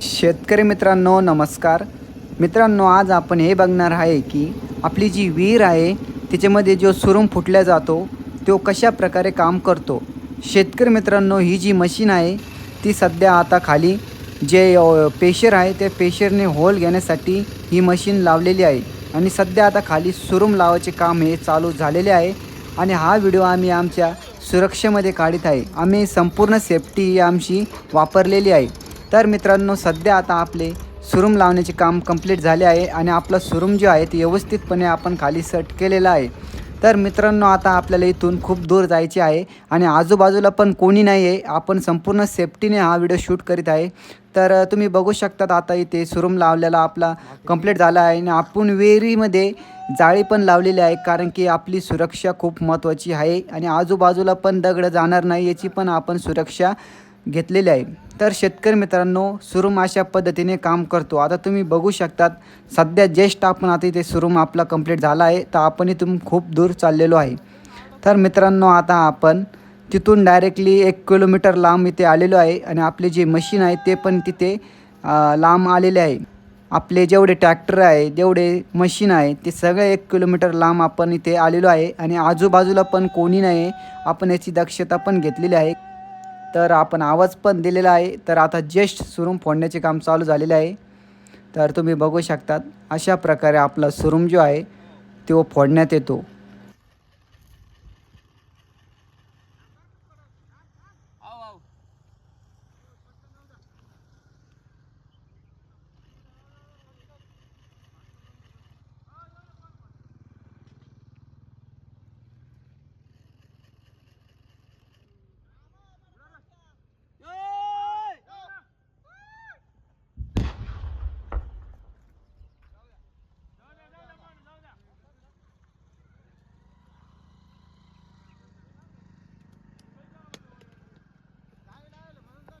शेतकरी मित्रांनो नमस्कार. मित्रांनो आज आपण हे बघणार आहे की आपली जी विहीर आहे तिच्यामध्ये जो सुरुंग फुटल्या जातो तो कशा प्रकारे काम करतो? शेतकरी मित्रांनो ही जी मशीन आहे ती सध्या आता खाली जे पेशर आहे त्या पेशरने होल घेण्यासाठी ही मशीन लावलेली आहे. आणि सध्या आता खाली सुरूम लावायचे काम हे चालू झालेले आहे. आणि हा व्हिडिओ आम्ही आमच्या सुरक्षेमध्ये काढत आहे. आम्ही संपूर्ण सेफ्टी ही आमची वापरलेली आहे. तर मित्रांनो सध्या आता आपले सुरूम लावण्याचे काम कंप्लीट झाले आहे. आणि आपला सुरूम जो आहे ते व्यवस्थितपणे आपण खाली सेट केलेला आहे. तर मित्रांनो आता आपल्याला इथून खूप दूर जायचे आहे आणि आजूबाजूला पण कोणी नाही आहे आपण संपूर्ण सेफ्टीने हा व्हिडिओ शूट करीत आहे. तर तुम्ही बघू शकतात आता इथे सुरूम लावलेला आपला कंप्लीट झाला आहे आणि आपण विहिरीमध्ये जाळी पण लावलेली आहे कारण की आपली सुरक्षा खूप महत्त्वाची आहे आणि आजूबाजूला पण दगड जाणार नाही याची पण आपण सुरक्षा घेतलेले आहे. तर शेतकरी मित्रांनो सुरूम अशा पद्धतीने काम करतो. आता तुम्ही बघू शकतात सध्या ज्येष्ठ आपण आता इथे सुरूम आपला कंप्लीट झाला आहे तर आपण इथून खूप दूर चाललेलो आहे. तर मित्रांनो आता आपण तिथून डायरेक्टली एक किलोमीटर लांब इथे आलेलो आहे आणि आपले जे मशीन आहे ते पण तिथे लांब आलेले आहे. आपले जेवढे ट्रॅक्टर आहे जेवढे मशीन आहे ते सगळे एक किलोमीटर लांब आपण इथे आलेलो आहे. आणि आजूबाजूला पण कोणी नाही आपण याची दक्षता पण घेतलेली आहे. तर आपण आवाज पण दिलेला आहे. तर आता जस्ट सुरूम फोडण्याचे काम चालू झालेले आहे. तर तुम्ही बघू शकतात अशा प्रकारे आपला सुरूम जो आहे तो फोडण्यात येतो.